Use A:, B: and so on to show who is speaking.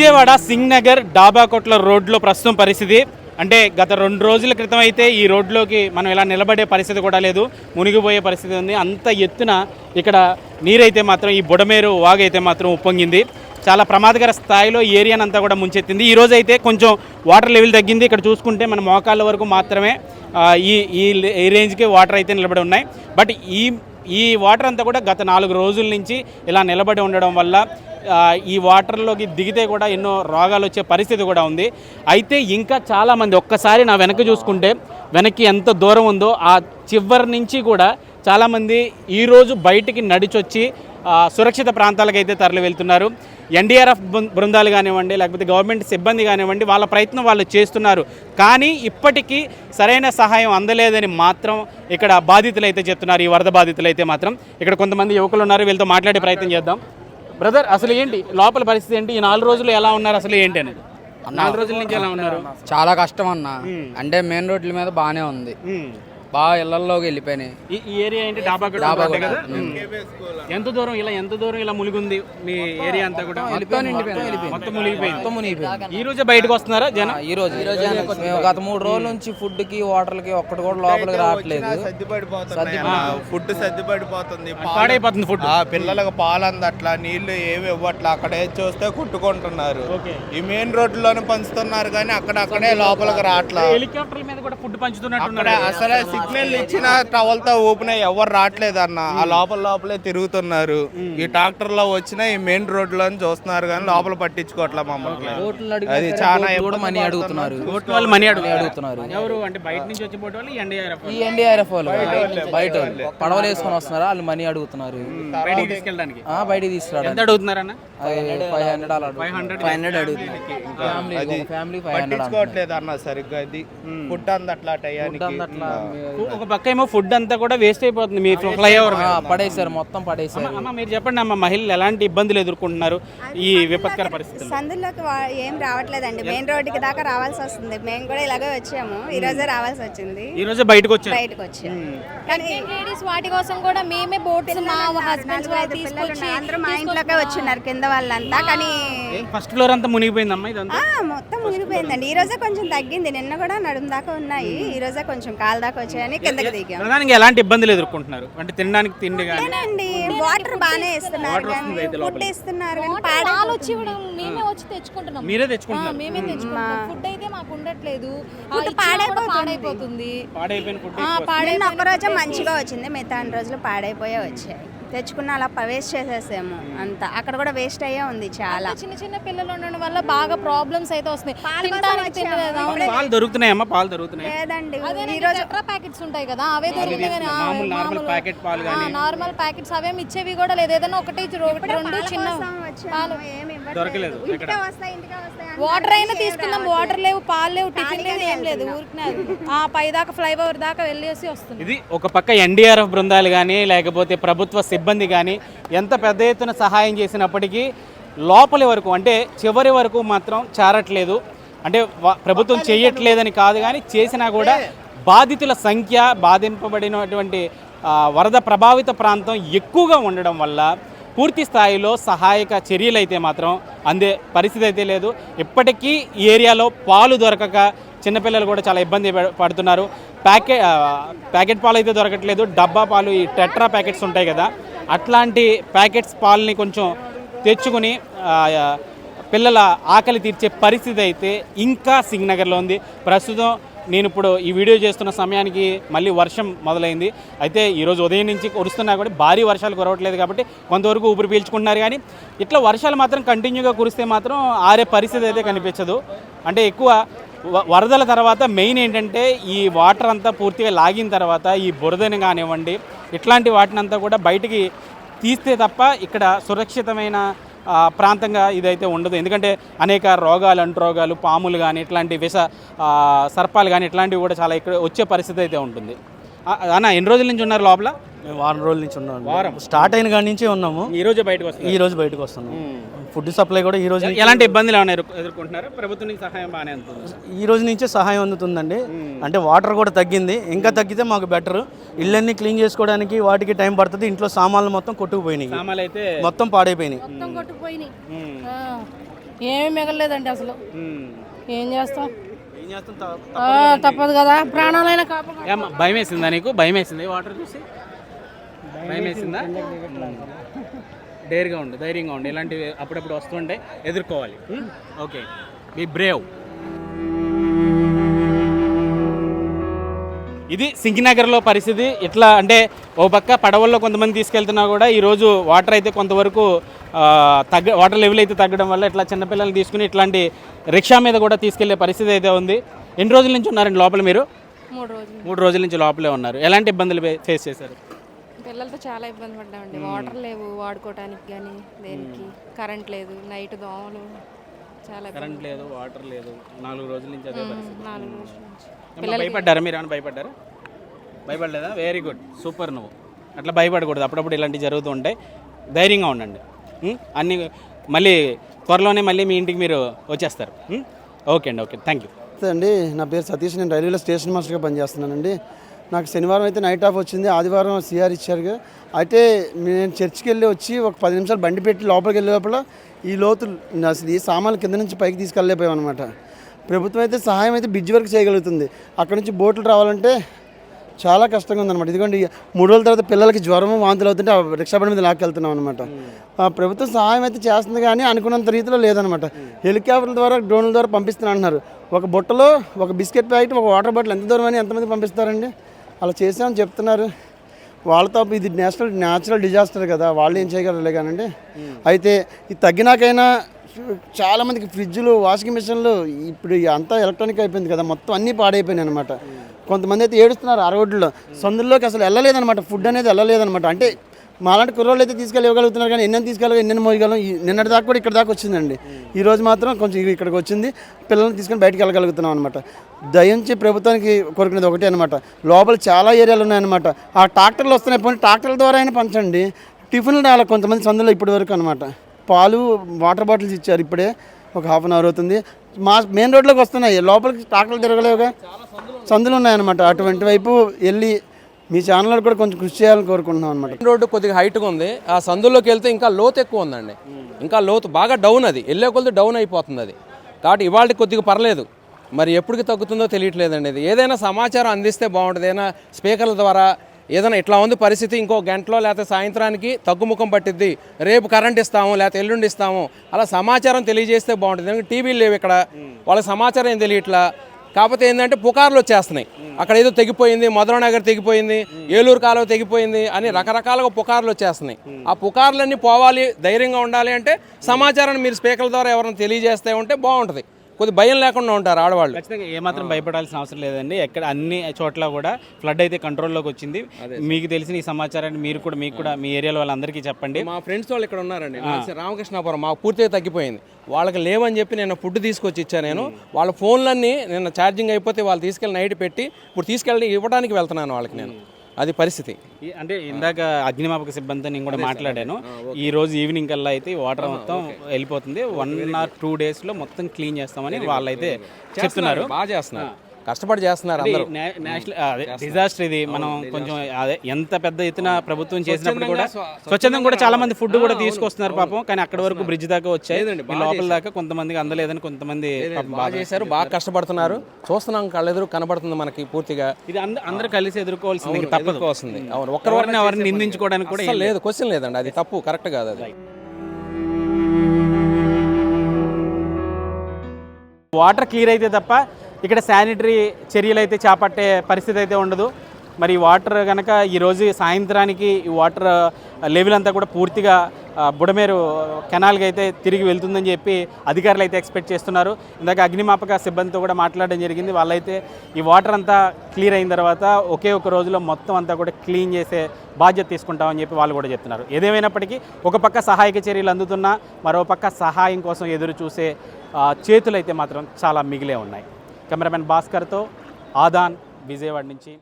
A: విజయవాడ సింగ్ నగర్ డాబాకోట్ల రోడ్లో ప్రస్తుతం పరిస్థితి. అంటే గత రెండు రోజుల క్రితం అయితే ఈ రోడ్లోకి మనం ఇలా నిలబడే పరిస్థితి కూడా లేదు. మునిగిపోయే పరిస్థితి ఉంది. అంత ఎత్తున ఇక్కడ నీరైతే మాత్రం ఈ బుడమేరు వాగు అయితే మాత్రం ఉప్పొంగింది. చాలా ప్రమాదకర స్థాయిలో ఈ అంతా కూడా ముంచెత్తింది. ఈ రోజు అయితే కొంచెం వాటర్ లెవెల్ తగ్గింది. ఇక్కడ చూసుకుంటే మన మోకాళ్ళ వరకు మాత్రమే ఈ ఈ రేంజ్కి వాటర్ అయితే నిలబడి ఉన్నాయి. బట్ ఈ ఈ వాటర్ అంతా కూడా గత నాలుగు రోజుల నుంచి ఇలా నిలబడి ఉండడం వల్ల ఈ వాటర్లోకి దిగితే కూడా ఎన్నో రోగాలు వచ్చే పరిస్థితి కూడా ఉంది. అయితే ఇంకా చాలామంది ఒక్కసారి నా వెనక చూసుకుంటే వెనక్కి ఎంత దూరం ఉందో ఆ చివరి నుంచి కూడా చాలామంది ఈరోజు బయటికి నడిచొచ్చి సురక్షిత ప్రాంతాలకు అయితే తరలి వెళ్తున్నారు. ఎన్డీఆర్ఎఫ్ బృందాలు కానివ్వండి లేకపోతే గవర్నమెంట్ సిబ్బంది కానివ్వండి వాళ్ళ ప్రయత్నం వాళ్ళు చేస్తున్నారు. కానీ ఇప్పటికీ సరైన సహాయం అందలేదని మాత్రం ఇక్కడ బాధితులు అయితే చెప్తున్నారు. ఈ వరద బాధితులు అయితే మాత్రం. ఇక్కడ కొంతమంది యువకులు ఉన్నారు వీళ్ళతో మాట్లాడే ప్రయత్నం చేద్దాం. బ్రదర్ అసలు ఏంటి? లోపల పరిస్థితి ఏంటి? ఈ నాలుగు రోజులు ఎలా ఉన్నారు అసలు ఏంటి అనేది నాలుగు రోజుల నుంచి ఎలా ఉన్నారు?
B: చాలా కష్టం అన్న. అంటే మెయిన్ రోడ్ల మీద బాగానే ఉంది. బాగా ఇళ్ళలోకి వెళ్ళిపోయినాయి.
A: ఈ ఈ ఏరియా ఏంటి? డాబా కూడా
B: డాబా కూడా.
A: కదా? ఉమ్. ఎంత దూరం ఇలా ఎంత దూరం ఇలా మునిగుంది మీ ఏరియా అంతా కూడా?
B: మొత్తం నిండిపోయింది.
A: మొత్తం మునిగిపోయింది.
B: మొత్తం మునిగిపోయింది.
A: ఈ రోజే బయటకు వస్తున్నారా జనం?
B: ఈ రోజు. మేము గత మూడు రోజుల నుంచి ఫుడ్కి వాటర్కి ఒక్కటి కూడా లోపలికి రావట్లేదు.
C: సర్దిపడిపోతుంది ఫుడ్ సర్దిపడిపోతుంది పాలు-
A: పాడైపోతుంది ఫుడ్.
C: ఆ పిల్లలకు పాలు అందట్లా నీళ్ళు ఏమి ఇవ్వట్లా అక్కడ ఏది చూస్తే కుట్టుకుంటున్నారు.
A: ఓకే.
C: ఈ మెయిన్ రోడ్లోనే పంచుతున్నారు కానీ అక్కడ అక్కడే లోపలికి రావట్లా.
A: హెలికాప్టర్ మీద కూడా ఫుడ్
C: అక్కడ
A: పంచుతున్నట్టున్నారు
C: అసలే సిగ్నల్ ఇచ్చిన టవల్తో ఊపిన ఎవరు రావట్లేదు అన్న. ఆ లోపల లోపలే తిరుగుతున్నారు. ఈ ట్రాక్టర్లో వచ్చిన ఈ మెయిన్ రోడ్లో చూస్తున్నారు కానీ లోపల పట్టించుకోవట్లే మమ్మల్ని. అది చాలా
B: మనీ అడుగుతున్నారు.
A: వాళ్ళు మనీ అడుగుతున్నారు. ఎవరు? అంటే బయట నుంచి వచ్చి పోటీ వాళ్ళు ఎన్డీఆర్ఎఫ్
B: ఈ ఎన్డీఆర్ఎఫ్ వాళ్ళు బయట. పడవలు వేసుకొని వస్తున్నారు? వాళ్ళు మనీ అడుగుతున్నారు.
A: బయటికి తీసుకెళ్ళడానికి.
B: బయటికి
A: ఎంత అడుగుతున్నారన్న?
B: ఫైవ్ హండ్రెడ్ అలా
A: ఫైవ్ హండ్రెడ్
B: ఫైవ్ హండ్రెడ్ అడుగుతున్నారు. ఫ్యామిలీ ఫ్యామిలీ ఫైవ్ హండ్రెడ్
C: పట్టించుకోవట్లేదు అన్న సరిగ్గా ఇది ఫుడ్ అందట్లా టయానికి.
A: ఒక పక్క ఏమో ఫుడ్ అంతా కూడా వేస్ట్ అయిపోతుంది. మీ ఫ్లైఓవర్
B: ఆ, పడేశారు మొత్తం పడేశారు.
A: అమ్మ మీరు చెప్పండి అమ్మ మహిళలు ఎలాంటి ఇబ్బందులు ఎదుర్కొంటున్నారు ఈ విపత్కర పరిస్థితుల్లో?
D: సందులోకి వా- ఏం రావట్లేదండి. మెయిన్ రోడ్డుకి దాకా రావాల్సి వస్తుంది. మేము కూడా ఇలాగే వచ్చాము. ఈ రోజే రావాల్సి వచ్చింది.
A: ఈ రోజే బయటకు వచ్చారు?
D: బయటకు వచ్చాము కానీ
E: లేడీస్ వాటి కోసం కూడా మేమే బోట్స్ మా హస్బెండ్స్
D: పిల్లలు ఉన్నారు. అందరూ మా ఇంట్లోకే వచ్చిన్నారు కింద వాళ్ళంతా. కానీ
A: ఫస్ట్ ఫ్లోర్ అంతా మునిగిపోయింది అమ్మ ఇదంతా?
D: ఆ, మొత్తం మునిగిపోయిందండి. ఈ రోజే కొంచెం తగ్గింది. నిన్న కూడా నడుము దాకా ఉన్నాయి. ఈ రోజే కొంచెం కాలు దాకా కిందకి దిగాం.
A: ప్రధానంగా ఎలాంటి ఇబ్బందులు ఎదుర్కొంటున్నారు? అంటే తినడానికి తిండి కానీ
D: అండి వాటర్ బాగానే ఇస్తున్నారు ఫుడ్ ఇస్తున్నారు కానీ.
E: వచ్చి ఇవ్వడం మేమే వచ్చి తెచ్చుకుంటున్నాం.
A: మీరే
E: ఆ, మేమే తెచ్చుకుంటాం ఫుడ్ అయితే మాకు ఉండట్లేదు. ఆ,
D: ఫుడ్
E: ఇచ్చినా కూడా
D: పాడైపోతుంది.
E: పాడైపోతుంది.
A: పాడైపోయిన ఫుడ్
E: ఆ, పాడై
D: నిన్న ఒక్కరోజే మంచిగా వచ్చింది. మిగతా అన్ని రోజులు పాడైపోయే వచ్చాయి. తెచ్చుకున్న అలా వేస్ట్ చేసేసాము అంతా. అక్కడ కూడా వేస్ట్ అయ్యే ఉంది చాలా.
E: చిన్న చిన్న పిల్లలు ఉండడం వల్ల బాగా ప్రాబ్లమ్స్ అయితే వస్తున్నాయి.
D: పాల
A: దొరుకుతున్నాయమ్మా పాలు దొరుకుతున్నాయి.
D: లేదండి ఈ రోజు
E: ప్యాకెట్స్ ఉంటాయి కదా అవే
A: మామూలు నార్మల్
E: మామూలు-
A: ప్యాకెట్ పాలు కానీ.
E: ఆ, నార్మల్ ప్యాకెట్స్ అవేమి ఇచ్చేవి కూడా లేదు. ఏదైనా ఒకటి ఒకటి రెండు చిన్న. పాలు.
D: ఏమి.
A: దొరకలేదు.
E: వాటర్ అయినా తీసుకుందాం వాటర్ లేవు పాలు లేవు టిఫిన్ లేదు ఏం లేదు ఊరికనే అది. ఆ పై దాకా ఫ్లైఓవర్ దాకా వెళ్ళేసి వస్తుంది
A: ఇది ఒక పక్క ఎన్డీఆర్ఎఫ్ బృందాలు కానీ లేకపోతే ప్రభుత్వ సిబ్బంది కానీ ఎంత పెద్ద ఎత్తున సహాయం చేసినప్పటికీ లోపలి వరకు అంటే చివరి వరకు మాత్రం చేరట్లేదు. అంటే ప్రభుత్వం చేయట్లేదని కాదు కానీ చేసినా కూడా బాధితుల సంఖ్య బాధింపబడినటువంటి వరద ప్రభావిత ప్రాంతం ఎక్కువగా ఉండడం వల్ల పూర్తి స్థాయిలో సహాయక చర్యలు అయితే మాత్రం అందే పరిస్థితి అయితే లేదు. ఇప్పటికీ ఈ ఏరియాలో పాలు దొరకక చిన్నపిల్లలు కూడా చాలా ఇబ్బంది పడ- పడుతున్నారు. ప్యాకెట్ ప్యాకెట్ పాలు అయితే దొరకట్లేదు. డబ్బా పాలు ఈ టెట్రా ప్యాకెట్స్ ఉంటాయి కదా అట్లాంటి ప్యాకెట్స్ పాలని కొంచెం తెచ్చుకుని పిల్లల ఆకలి తీర్చే పరిస్థితి అయితే ఇంకా సింగనగర్లో ఉంది. ప్రస్తుతం నేను ఇప్పుడు ఈ వీడియో చేస్తున్న సమయానికి మళ్ళీ వర్షం మొదలైంది. అయితే ఈరోజు ఉదయం నుంచి కురుస్తున్నా కూడా భారీ వర్షాలు కురవట్లేదు కాబట్టి కొంతవరకు ఊపిరి పీల్చుకుంటున్నారు కానీ ఇట్లా వర్షాలు మాత్రం కంటిన్యూగా కురిస్తే మాత్రం ఆరే పరిస్థితి అయితే కనిపించదు. అంటే ఎక్కువ వ- వరదల తర్వాత మెయిన్ ఏంటంటే ఈ వాటర్ అంతా పూర్తిగా లాగిన తర్వాత ఈ బురదని కానివ్వండి ఇట్లాంటి వాటినంతా కూడా బయటికి తీస్తే తప్ప ఇక్కడ సురక్షితమైన ప్రాంతంగా ఇదైతే ఉండదు. ఎందుకంటే అనేక రోగాలు అంటురోగాలు పాములు కానీ ఇట్లాంటి విష సర్పాలు కానీ ఇట్లాంటివి కూడా చాలా ఇక్కడ వచ్చే పరిస్థితి అయితే ఉంటుంది. అన్న ఎన్ని రోజుల నుంచి ఉన్నారు లోపల?
F: మేము వారం రోజుల నుంచి ఉన్నాం
A: వారం.
F: స్టార్ట్ అయిన కాడి నుంచి ఉన్నాము.
A: ఈ రోజే బయటకు వస్తారు
F: ఈ రోజు బయటకు వస్తున్నాం. ఫుడ్ సప్లై కూడా ఈ రోజు నుంచి-
A: ఎలాంటి ఇబ్బందులు ఏమైనా ఎదుర్కొ- ఎదుర్కొంటున్నారు? ప్రభుత్వం నుంచి సహాయం బాగానే అందుతుంది.
F: ఈ రోజు నుంచే సహాయం అందుతుందండి. అంటే వాటర్ కూడా తగ్గింది. ఇంకా తగ్గితే మాకు బెటర్ ఇళ్ళన్నీ క్లీన్ చేసుకోవడానికి వాటికి టైం పడుతుంది. ఇంట్లో సామాన్లు మొత్తం కొట్టుకుపోయినాయి.
A: సామాన్లు అయితే
F: మొత్తం పాడైపోయినాయి.
E: మొత్తం కొట్టుకుపోయినాయి.
A: ఉమ్.
E: ఆ.
G: ఏమీ మిగలలేదండి అసలు. ఏం చేస్తాం?
A: ఏం చేస్తాం? త-
G: ఆ, తప్పదు కదా. ప్రాణాలైనా
A: భయం వేసిందా నీకు? భయం వేసింది వాటర్ చూసి? భయం వేసిందా? డేర్గా ఉండు ధైర్యంగా ఉండు. ఇలాంటివి అప్పుడప్పుడు వస్తుంటే ఎదుర్కోవాలి. ఓకే. బి బ్రేవ్ ఇది సింగినగర్లో పరిస్థితి. ఇట్లా అంటే ఓ పక్క పడవల్లో కొంతమంది తీసుకెళ్తున్నా కూడా ఈరోజు వాటర్ అయితే కొంతవరకు తగ్గ వాటర్ లెవెల్ అయితే తగ్గడం వల్ల ఇట్లా చిన్నపిల్లల్ని తీసుకుని ఇట్లాంటి రిక్షా మీద కూడా తీసుకెళ్ళే పరిస్థితి అయితే ఉంది. ఎన్ని రోజుల నుంచి ఉన్నారండి లోపల మీరు?
E: మూడు రోజులు.
A: మూడు రోజుల నుంచి లోపలే ఉన్నారు. ఎలాంటి ఇబ్బందులు ఫేస్ చేశారు?
E: పిల్లలతో చాలా ఇబ్బంది పడ్డామండి. వాటర్ లేవు వాడుకోవటానికి కానీ దేనికి? కరెంట్ లేదు నైట్ దోమలు చాలా.
A: కరెంట్ లేదు వాటర్ లేదు. నాలుగు రోజుల నుంచి అదే పరిస్థితి.
E: నాలుగు రోజుల నుంచి.
A: భయపడ్డారా మీరు? ఏమైనా భయపడ్డారా? భయపడలేదా? వెరీ గుడ్ సూపర్ నువ్వు. అట్లా భయపడకూడదు. అప్పుడప్పుడు ఇలాంటివి జరుగుతూ ఉంటాయి ధైర్యంగా ఉండండి? అన్ని మళ్ళీ త్వరలోనే మళ్ళీ మీ ఇంటికి మీరు వచ్చేస్తారు? ఓకే అండి ఓకే. థ్యాంక్ యూ
H: అండి నా పేరు సతీష్. నేను రైల్వేలో స్టేషన్ మాస్టర్గా పనిచేస్తున్నానండి. నాకు శనివారం అయితే నైట్ ఆఫ్ వచ్చింది. ఆదివారం సిఆర్ ఇచ్చారు అయితే నేను చర్చికి వెళ్ళి వచ్చి ఒక పది నిమిషాలు బండి పెట్టి లోపలికి వెళ్ళే లోపల ఈ లోతు అసలు ఈ సామాన్లు కింద నుంచి పైకి తీసుకెళ్ళలేకపోయాం అనమాట ప్రభుత్వం అయితే సహాయం అయితే బ్రిడ్జ్ వరకు చేయగలుగుతుంది. అక్కడ నుంచి బోట్లు రావాలంటే చాలా కష్టంగా ఉందన్నమాట. ఇదిగోండి మూడు రోజుల తర్వాత పిల్లలకి జ్వరము వాంతులు అవుతుంటే ఆ రిక్షా బండి మీద లాక్కెళ్తున్నాం అనమాట ఆ ప్రభుత్వం సహాయం అయితే చేస్తుంది కానీ అనుకున్నంత రీతిలో లేదనమాట హెలికాప్టర్ల ద్వారా డ్రోన్ల ద్వారా పంపిస్తున్నా అంటున్నారు ఒక బుట్టలో ఒక బిస్కెట్ ప్యాకెట్ ఒక వాటర్ బాటిల్ ఎంత దూరం అని ఎంతమంది పంపిస్తారండి? అలా చేసామని చెప్తున్నారు. వాళ్ళతో ఇది నేషనల్ న్యాచురల్ డిజాస్టర్ కదా వాళ్ళు ఏం చేయగలరులే కానండి. అయితే ఇది తగ్గినాకైనా చాలామందికి ఫ్రిడ్జ్లు వాషింగ్ మిషన్లు ఇప్పుడు అంతా ఎలక్ట్రానిక్ అయిపోయింది కదా మొత్తం అన్నీ పాడైపోయినాయి అనమాట కొంతమంది అయితే ఏడుస్తున్నారు ఆ రోడ్లో సందుల్లోకి అసలు వెళ్ళలేదన్నమాట ఫుడ్ అనేది వెళ్ళలేదన్నమాట. అంటే మాలాంటి కుర్రోళ్ళు అయితే తీసుకెళ్ళగలుగుతున్నారు కానీ ఎన్నెన్ని తీసుకెళ్ళగా ఎన్నెన్ని మోయగలం నిన్నటి దాకా కూడా ఇక్కడ దాకా వచ్చిందండి. ఈ రోజు మాత్రం కొంచెం ఇక్కడికి వచ్చింది. పిల్లల్ని తీసుకొని బయటికి వెళ్ళగలుగుతున్నాం అనమాట దయించి ప్రభుత్వానికి కోరుకునేది ఒకటే అనమాట లోపల చాలా ఏరియాలు ఉన్నాయన్నమాట. ఆ ట్రాక్టర్లు వస్తున్నాయి పోనీ ట్రాక్టర్ల ద్వారా అయినా పంచండి. టిఫిన్లు రావాలి కొంతమంది సందులో ఇప్పటి వరకు అనమాట పాలు వాటర్ బాటిల్స్ ఇచ్చారు ఇప్పుడే ఒక హాఫ్ అన్ అవర్ అవుతుంది. మా మెయిన్ రోడ్లోకి వస్తున్నాయి. లోపలికి ట్రాక్టర్లు తిరగలేవుగా. సందులు ఉన్నాయన్నమాట. అటువంటి వైపు వెళ్ళి మీ ఛానల్ కూడా కొంచెం కృషి చేయాలని కోరుకుంటున్నాం అనమాట
I: రోడ్డు కొద్దిగా హైట్గా ఉంది. ఆ సందులోకి వెళ్తే ఇంకా లోతు ఎక్కువ ఉందండి. ఇంకా లోతు బాగా డౌన్ అది. వెళ్ళే కొద్ది డౌన్ అయిపోతుంది అది. కాబట్టి ఇవాళ కొద్దిగా పర్లేదు. మరి ఎప్పటికి తగ్గుతుందో తెలియట్లేదండి ఇది. ఏదైనా సమాచారం అందిస్తే బాగుంటుంది. ఏదైనా స్పీకర్ల ద్వారా ఏదైనా ఇట్లా ఉంది పరిస్థితి ఇంకో గంటలో లేకపోతే సాయంత్రానికి తగ్గుముఖం పట్టిద్ది. రేపు కరెంట్ ఇస్తాము లేకపోతే ఎల్లుండి ఇస్తాము. అలా సమాచారం తెలియజేస్తే బాగుంటుంది. ఎందుకంటే టీవీలు లేవు ఇక్కడ. వాళ్ళకి సమాచారం ఏం తెలియట్లా? కాకపోతే ఏంటంటే పుకార్లు వచ్చేస్తున్నాయి. అక్కడ ఏదో తెగిపోయింది మధురనగర్ తెగిపోయింది ఏలూరు కాలువ తెగిపోయింది అని రకరకాలుగా పుకార్లు వచ్చేస్తున్నాయి. ఆ పుకార్లన్నీ పోవాలి ధైర్యంగా ఉండాలి అంటే సమాచారాన్ని మీరు స్పీకర్ల ద్వారా ఎవరైనా తెలియజేస్తే ఉంటే బాగుంటుంది. కొద్ది భయం లేకుండా ఉంటారు ఆడవాళ్ళు.
A: ఖచ్చితంగా ఏమాత్రం భయపడాల్సిన అవసరం లేదండి. ఎక్కడ అన్ని చోట్ల కూడా ఫ్లడ్ అయితే కంట్రోల్లోకి వచ్చింది. మీకు తెలిసిన ఈ సమాచారాన్ని మీరు కూడా మీకు కూడా మీ ఏరియాలో వాళ్ళందరికీ చెప్పండి.
I: మా ఫ్రెండ్స్ వాళ్ళు ఇక్కడ ఉన్నారండి. రామకృష్ణాపురం మాకు పూర్తిగా తగ్గిపోయింది. వాళ్ళకి లేవని చెప్పి నేను ఫుడ్ తీసుకొచ్చి ఇచ్చాను నేను. వాళ్ళ ఫోన్లన్నీ నిన్న ఛార్జింగ్ అయిపోతే వాళ్ళు తీసుకెళ్ళి నైట్ పెట్టి ఇప్పుడు తీసుకెళ్ళి ఇవ్వడానికి వెళ్తున్నాను వాళ్ళకి నేను. అది పరిస్థితి.
A: అంటే ఇందాక అగ్నిమాపక సిబ్బందితో నేను కూడా మాట్లాడాను. ఈ రోజు ఈవినింగ్ కల్లా అయితే వాటర్ మొత్తం వెళ్ళిపోతుంది. వన్ ఆర్ టూ డేస్లో మొత్తం క్లీన్ చేస్తామని వాళ్ళైతే చెప్తున్నారు.
I: బాగా చేస్తున్నారు. కష్టపడి చేస్తున్నారు
A: డిజాస్టర్ ఇది. మనం కొంచెం అదే ఎంత పెద్ద ఎత్తున ప్రభుత్వం చేసినప్పుడు కూడా స్వచ్ఛందంగా కూడా చాలా మంది ఫుడ్ కూడా తీసుకొస్తున్నారు పాపం. కానీ అక్కడ వరకు బ్రిడ్జ్ దాకా వచ్చాయి. లోపల దాకా కొంతమందికి అందలేదని కొంతమంది
I: బాగా చేశారు. బాగా కష్టపడుతున్నారు. చూస్తున్నాం కళ్ళెదురు కనబడుతుంది మనకి పూర్తిగా.
A: ఇది అంద- అందరూ కలిసి ఎదుర్కోవాల్సింది తప్పదు.
I: వస్తుంది అవును ఒక్కరు
A: ఎవరిని నిందించుకోవడానికి కూడా
I: లేదు క్వశ్చన్ లేదండి అది తప్పు కరెక్ట్ కాదు అది.
A: వాటర్ క్లియర్ అయితే తప్ప ఇక్కడ శానిటరీ చర్యలు అయితే చేపట్టే పరిస్థితి అయితే ఉండదు. మరి వాటర్ కనుక ఈరోజు సాయంత్రానికి ఈ వాటర్ లెవెల్ అంతా కూడా పూర్తిగా బుడమేరు కెనాల్కి అయితే తిరిగి వెళ్తుందని చెప్పి అధికారులు అయితే ఎక్స్పెక్ట్ చేస్తున్నారు. ఇందాక అగ్నిమాపక సిబ్బందితో కూడా మాట్లాడడం జరిగింది. వాళ్ళైతే ఈ వాటర్ అంతా క్లియర్ అయిన తర్వాత ఒకే ఒక రోజులో మొత్తం అంతా కూడా క్లీన్ చేసే బాధ్యత తీసుకుంటామని చెప్పి వాళ్ళు కూడా చెప్తున్నారు. ఏదేమైనప్పటికీ ఒక పక్క సహాయక చర్యలు అందుతున్నా మరో పక్క సహాయం కోసం ఎదురు చూసే చేతులు అయితే మాత్రం చాలా మిగిలే ఉన్నాయి. కెమెరామెన్ భాస్కర్తో ఆదాన్ విజయవాడ నుంచి